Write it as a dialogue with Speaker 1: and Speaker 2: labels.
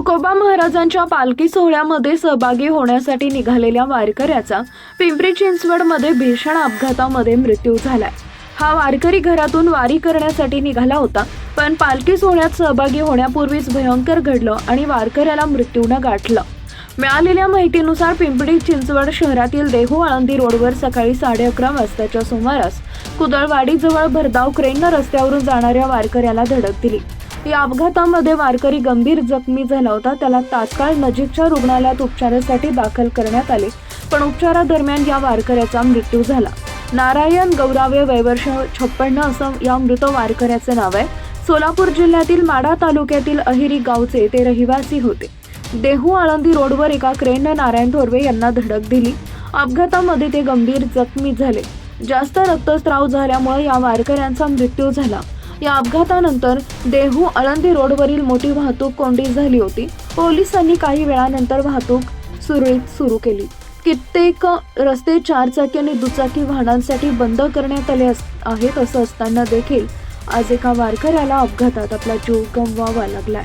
Speaker 1: तुकोबा महाराजांच्या पालखी सोहळ्यामध्ये सहभागी होण्यासाठी निघालेल्या वारकऱ्याचा पिंपरी चिंचवडमध्ये भीषण अपघातामध्ये मृत्यू झालाय. हा वारकरी घरातून वारी करण्यासाठी निघाला होता पण पालखी सोहळ्यात सहभागी होण्यापूर्वीच भयंकर घडलं आणि वारकऱ्याला मृत्यूनं गाठलं. मिळालेल्या माहितीनुसार पिंपरी चिंचवड शहरातील देहू आळंदी रोडवर सकाळी साडे अकरा वाजताच्या सुमारास कुदळवाडीजवळ भरधाव क्रेननं रस्त्यावरून जाणाऱ्या वारकऱ्याला धडक दिली. या अपघातामध्ये वारकरी गंभीर जखमी झाला होता. त्याला तात्काळ नजीकच्या रुग्णालयात उपचारासाठी दाखल करण्यात आले. पण उपचारादरम्यान या वारकऱ्याचा मृत्यू झाला. नारायण गौरावे वयवर्ष छप्पन्न असं या मृत वारकऱ्याचे नाव आहे. सोलापूर जिल्ह्यातील माडा तालुक्यातील अहिरी गावचे ते रहिवासी होते. देहू आळंदी रोडवर एका क्रेननं नारायण थोरवे यांना धडक दिली. अपघातामध्ये ते गंभीर जखमी झाले. जास्त रक्तस्राव झाल्यामुळे या वारकऱ्यांचा मृत्यू झाला. या अपघातानंतर देहू आळंदी रोडवरील मोठी वाहतूक कोंडी झाली होती. पोलिसांनी काही वेळानंतर वाहतूक सुरळीत सुरू केली. कित्येक रस्ते चारचाकी आणि दुचाकी वाहनांसाठी बंद करण्यात आले अस- आहेत असं असताना देखील आज एका वारकऱ्याला अपघातात आपला जीव गमवावा लागलाय.